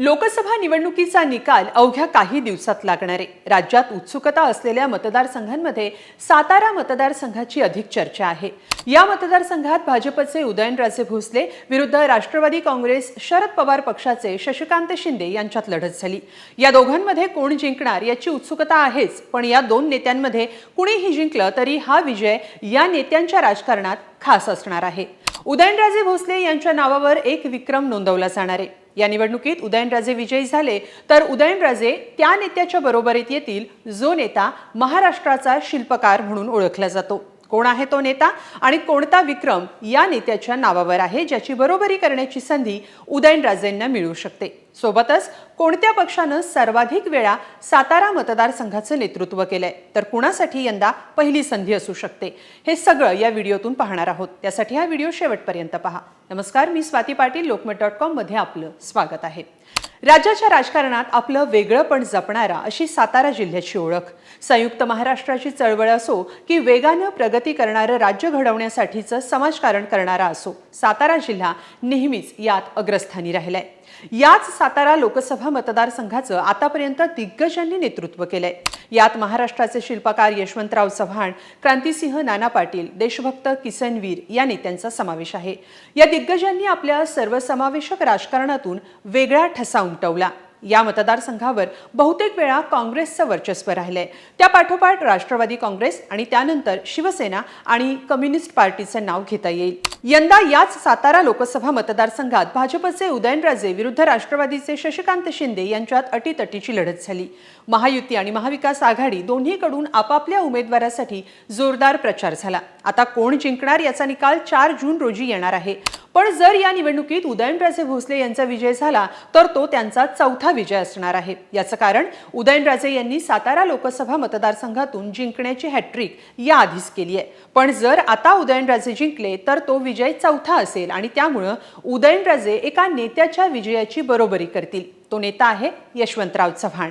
लोकसभा निवडणुकीचा निकाल अवघ्या काही दिवसात लागणार आहे. राज्यात उत्सुकता असलेल्या मतदारसंघांमध्ये सातारा मतदारसंघाची अधिक चर्चा आहे. या मतदारसंघात भाजपचे उदयनराजे भोसले विरुद्ध राष्ट्रवादी काँग्रेस शरद पवार पक्षाचे शशिकांत शिंदे यांच्यात लढत झाली. या दोघांमध्ये कोण जिंकणार याची उत्सुकता आहेच पण या दोन नेत्यांमध्ये कुणीही जिंकलं तरी हा विजय या नेत्यांच्या राजकारणात खास असणार आहे. उदयनराजे भोसले यांच्या नावावर एक विक्रम नोंदवला जाणार आहे. या निवडणुकीत उदयनराजे विजयी झाले. तर उदयनराजे त्या नेत्याच्या बरोबरीत येतील जो नेता महाराष्ट्राचा शिल्पकार म्हणून ओळखला जातो. कोण आहे तो नेता आणि कोणता विक्रम या नेत्याच्या नावावर आहे ज्याची बरोबरी करण्याची संधी उदयनराजेंना मिळू शकते. सोबतच कोणत्या पक्षानं सर्वाधिक वेळा सातारा मतदारसंघाचं नेतृत्व केलंय तर कुणासाठी यंदा पहिली संधी असू शकते? हे सगळं या व्हिडिओतून पाहणार आहोत. त्यासाठी हा व्हिडिओ शेवटपर्यंत पहा. नमस्कार मी स्वाती पाटील लोकमत डॉट कॉममध्ये आपलं स्वागत आहे. राज्याच्या राजकारणात आपलं वेगळंपण जपणारा अशी सातारा जिल्ह्याची ओळख. संयुक्त महाराष्ट्राची चळवळ असो की वेगानं प्रगती करणारं राज्य घडवण्यासाठीचं समाजकारण करणारा असो सातारा जिल्हा नेहमीच यात अग्रस्थानी राहिलाय. याच सातारा लोकसभा मतदारसंघाचं आतापर्यंत दिग्गजांनी नेतृत्व केलंय. यात महाराष्ट्राचे शिल्पकार यशवंतराव चव्हाण क्रांतिसिंह नाना पाटील देशभक्त किसनवीर या नेत्यांचा समावेश आहे. या दिग्गजांनी आपल्या सर्वसमावेशक राजकारणातून वेगळा ठसा उमटवला. या मतदारसंघावर बहुतेक वेळा काँग्रेसचं वर्चस्व राहिलंय. त्या पाठोपाठ राष्ट्रवादी काँग्रेस आणि त्यानंतर शिवसेना आणि कम्युनिस्ट पार्टीचं नाव घेता येईल. यंदा याच सातारा लोकसभा मतदारसंघात भाजपचे उदयनराजे विरुद्ध राष्ट्रवादीचे शशिकांत शिंदे यांच्यात अटीतटीची लढत झाली. महायुती आणि महाविकास आघाडी दोन्हीकडून आपापल्या उमेदवारासाठी जोरदार प्रचार झाला. आता कोण जिंकणार याचा निकाल चार जून रोजी येणार आहे. पण जर या निवडणुकीत उदयनराजे भोसले यांचा विजय झाला तर तो त्यांचा चौथा विजय असणार आहे. याचं कारण उदयनराजे यांनी सातारा लोकसभा मतदारसंघातून जिंकण्याची हॅट्रिक याआधीच केली आहे. पण जर आता उदयनराजे जिंकले तर तो विजय चौथा असेल आणि त्यामुळं उदयनराजे एका नेत्याच्या विजयाची बरोबरी करतील. तो नेता आहे यशवंतराव चव्हाण.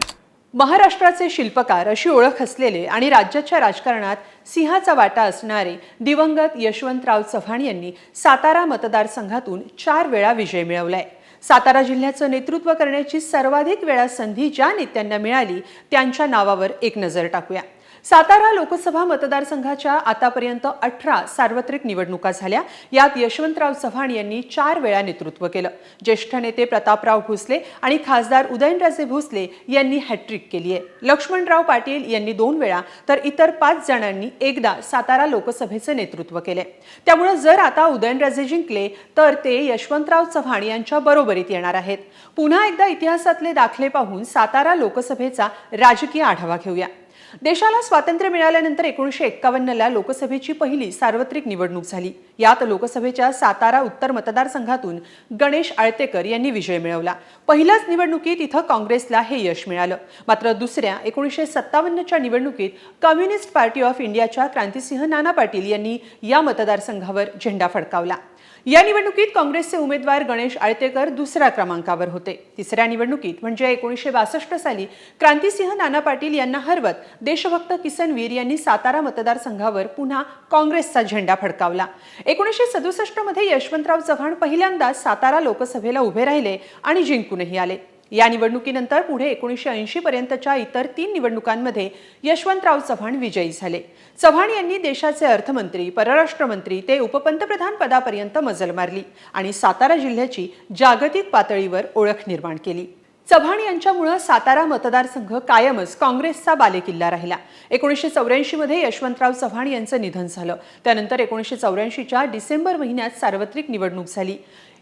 महाराष्ट्राचे शिल्पकार अशी ओळख असलेले आणि राज्याच्या राजकारणात सिंहाचा वाटा असणारे दिवंगत यशवंतराव चव्हाण यांनी सातारा मतदारसंघातून चार वेळा विजय मिळवलाय. सातारा जिल्ह्याचं नेतृत्व करण्याची सर्वाधिक वेळा संधी ज्या नेत्यांना मिळाली त्यांच्या नावावर एक नजर टाकूया. सातारा लोकसभा मतदारसंघाच्या आतापर्यंत अठरा सार्वत्रिक निवडणुका झाल्या. यात यशवंतराव चव्हाण यांनी चार वेळा नेतृत्व केलं. ज्येष्ठ नेते प्रतापराव भोसले आणि खासदार उदयनराजे भोसले यांनी हॅट्रिक केली आहे. लक्ष्मणराव पाटील यांनी दोन वेळा तर इतर पाच जणांनी एकदा सातारा लोकसभेचं नेतृत्व केले त्यामुळे जर आता उदयनराजे जिंकले तर ते यशवंतराव चव्हाण यांच्या बरोबरीत येणार आहेत. पुन्हा एकदा इतिहासातले दाखले पाहून सातारा लोकसभेचा राजकीय आढावा घेऊया. देशाला स्वातंत्र्य मिळाल्यानंतर एकोणीसशे एक्कावन्नला लोकसभेची पहिली सार्वत्रिक निवडणूक झाली. यात लोकसभेच्या सातारा उत्तर मतदारसंघातून गणेश आळतेकर यांनी विजय मिळवला. पहिल्याच निवडणुकीत इथं काँग्रेसला हे यश मिळालं. मात्र दुसऱ्या एकोणीसशे सत्तावन्नच्या निवडणुकीत कम्युनिस्ट पार्टी ऑफ इंडियाच्या क्रांतिसिंह नाना पाटील यांनी या मतदारसंघावर झेंडा फडकावला. या निवडणुकीत काँग्रेसचे उमेदवार गणेश आळतेकर दुसऱ्या क्रमांकावर होते. तिसऱ्या निवडणुकीत म्हणजे एकोणीसशे बासष्ट साली क्रांतिसिंह नाना पाटील यांना हरवत देशभक्त किसनवीर यांनी सातारा मतदारसंघावर पुन्हा काँग्रेसचा झेंडा फडकावला. एकोणीसशे सदुसष्टमध्ये यशवंतराव चव्हाण पहिल्यांदा सातारा लोकसभेला उभे राहिले आणि जिंकूनही आले. या निवडणुकीनंतर पुढे एकोणीसशे ऐंशी पर्यंतच्या इतर तीन निवडणुकांमध्ये यशवंतराव चव्हाण विजयी झाले. चव्हाण यांनी देशाचे अर्थमंत्री परराष्ट्र मंत्री ते उपपंतप्रधान पदापर्यंत मजल मारली आणि सातारा जिल्ह्याची जागतिक पातळीवर ओळख निर्माण केली. चव्हाण यांच्यामुळं सातारा मतदारसंघ कायमच काँग्रेसचा बालेकिल्ला राहिला. एकोणीसशे चौऱ्याऐंशीमध्ये यशवंतराव चव्हाण यांचं निधन झालं. त्यानंतर एकोणीसशे चौऱ्याऐंशीच्या डिसेंबर महिन्यात सार्वत्रिक निवडणूक झाली.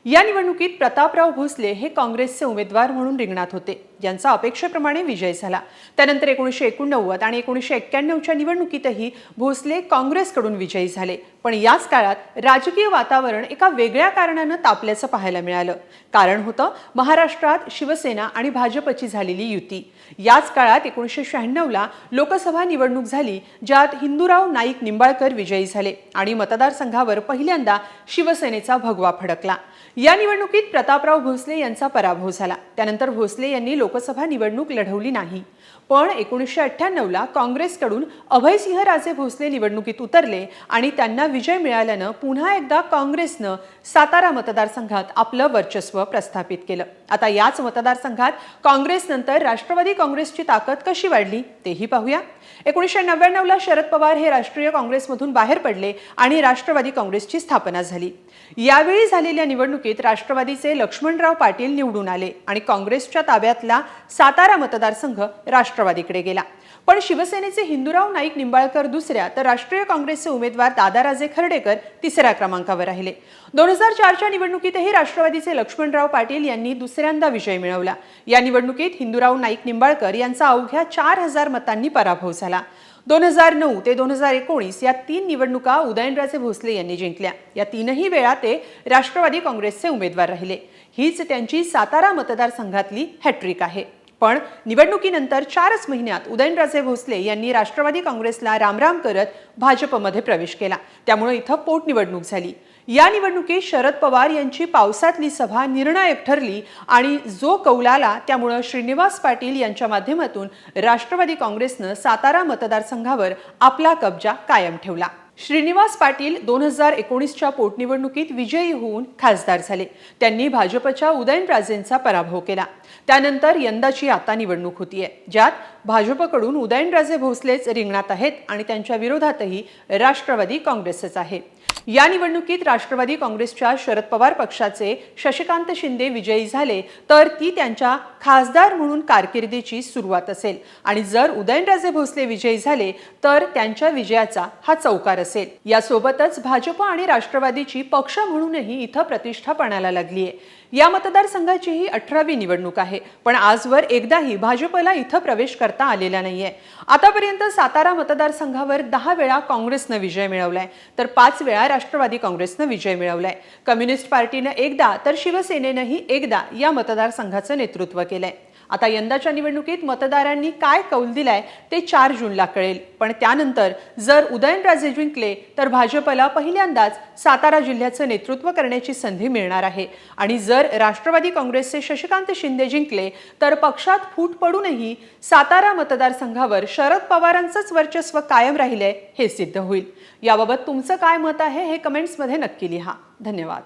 या निवडणुकीत प्रतापराव भोसले हे काँग्रेसचे उमेदवार म्हणून रिंगणात होते. यांचा अपेक्षेप्रमाणे विजय झाला. त्यानंतर एकोणीसशे एकोणनव्वद आणि एकोणीसशे एक्क्याण्णवच्या निवडणुकीतही भोसले काँग्रेसकडून विजयी झाले. पण याच काळात राजकीय वातावरण एका वेगळ्या कारणानं तापल्याचं पाहायला मिळालं. कारण होतं महाराष्ट्रात शिवसेना आणि भाजपची झालेली युती. याच काळात एकोणीसशे शहाण्णवला लोकसभा निवडणूक झाली ज्यात हिंदूराव नाईक निंबाळकर विजयी झाले आणि मतदारसंघावर पहिल्यांदा शिवसेनेचा भगवा फडकला. या निवडणुकीत प्रतापराव भोसले यांचा पराभव झाला. त्यानंतर भोसले यांनी लोकसभा निवडणूक लढवली नाही. पण एकोणीसशे अठ्ठ्याण्णवला काँग्रेसकडून अभयसिंह राजे भोसले निवडणुकीत उतरले आणि त्यांना विजय मिळाल्यानं पुन्हा एकदा काँग्रेसनं सातारा मतदारसंघात आपलं वर्चस्व प्रस्थापित केलं. आता याच मतदारसंघात काँग्रेसनंतर राष्ट्रवादी काँग्रेसची ताकद कशी वाढली तेही पाहूया. एकोणीसशे नव्याण्णवला शरद पवार हे राष्ट्रीय काँग्रेसमधून बाहेर पडले आणि राष्ट्रवादी काँग्रेसची स्थापना झाली. यावेळी झालेल्या निवडणुकीत राष्ट्रवादीचे लक्ष्मणराव पाटील निवडून आले आणि काँग्रेसच्या ताब्यातला सातारा मतदारसंघ राष्ट्रवादीकडे गेला. पण शिवसेनेचे हिंदूराव नाईक निंबाळकर दुसऱ्या तर राष्ट्रीय काँग्रेसचे उमेदवार दादाराजे खर्डेकर तिसऱ्या क्रमांकावर राहिले. दोन हजार चारच्या निवडणुकीतही राष्ट्रवादीचे लक्ष्मणराव पाटील यांनी दुसऱ्यांदा विजय मिळवला. या निवडणुकीत हिंदूराव नाईक निंबाळकर यांचा अवघ्या चार हजार मतांनी पराभव झाला. दोन हजार नऊ ते दोन हजार एकोणीस या तीन निवडणुका उदयनराजे भोसले यांनी जिंकल्या. या तीनही वेळा ते राष्ट्रवादी काँग्रेसचे उमेदवार राहिले. हीच त्यांची सातारा मतदारसंघातली हॅट्रिक आहे. पण निवडणुकीनंतर चारच महिन्यात उदयनराजे भोसले यांनी राष्ट्रवादी काँग्रेसला रामराम करत भाजपमध्ये प्रवेश केला. त्यामुळे इथं पोटनिवडणूक झाली. या निवडणुकीत शरद पवार यांची पावसातली सभा निर्णायक ठरली आणि जो कौल आला त्यामुळं श्रीनिवास पाटील यांच्या माध्यमातून राष्ट्रवादी काँग्रेसनं सातारा मतदारसंघावर आपला कब्जा कायम ठेवला. श्रीनिवास पाटील दोन हजार एकोणीसच्या पोटनिवडणुकीत विजयी होऊन खासदार झाले. त्यांनी भाजपच्या उदयनराजेंचा पराभव केला. त्यानंतर यंदाची आता निवडणूक होतीये ज्यात भाजपकडून उदयनराजे भोसलेच रिंगणात आहेत आणि त्यांच्या विरोधातही राष्ट्रवादी काँग्रेसच आहे. या निवडणुकीत राष्ट्रवादी काँग्रेसच्या शरद पवार पक्षाचे शशिकांत शिंदे विजयी झाले तर ती त्यांच्या खासदार म्हणून कारकिर्दीची सुरुवात असेल. आणि जर उदयनराजे भोसले विजयी झाले तर त्यांच्या विजयाचा हा चौकार असेल. यासोबतच भाजप आणि राष्ट्रवादीची पक्ष म्हणूनही इथं प्रतिष्ठा पणाला लागली आहे या मतदारसंघाची ही अठरावी निवडणूक आहे. पण आजवर एकदाही भाजपला इथं प्रवेश करता आलेला नाहीये. आतापर्यंत सातारा मतदारसंघावर दहा वेळा काँग्रेसनं विजय मिळवलाय. तर पाच वेळा राष्ट्रवादी काँग्रेसनं विजय मिळवलाय. कम्युनिस्ट पार्टीनं एकदा तर शिवसेनेनंही एकदा या मतदारसंघाचं नेतृत्व केलंय. आता यंदाच्या निवडणुकीत मतदारांनी काय कौल दिलाय ते चार जूनला कळेल. पण त्यानंतर जर उदयनराजे जिंकले तर भाजपला पहिल्यांदाच सातारा जिल्ह्याचं नेतृत्व करण्याची संधी मिळणार आहे. आणि जर राष्ट्रवादी काँग्रेसचे शशिकांत शिंदे जिंकले तर पक्षात फूट पडूनही सातारा मतदारसंघावर शरद पवारांचंच वर्चस्व कायम राहिलंय हे सिद्ध होईल. याबाबत तुमचं काय मत आहे हे कमेंट्समध्ये नक्की लिहा. धन्यवाद.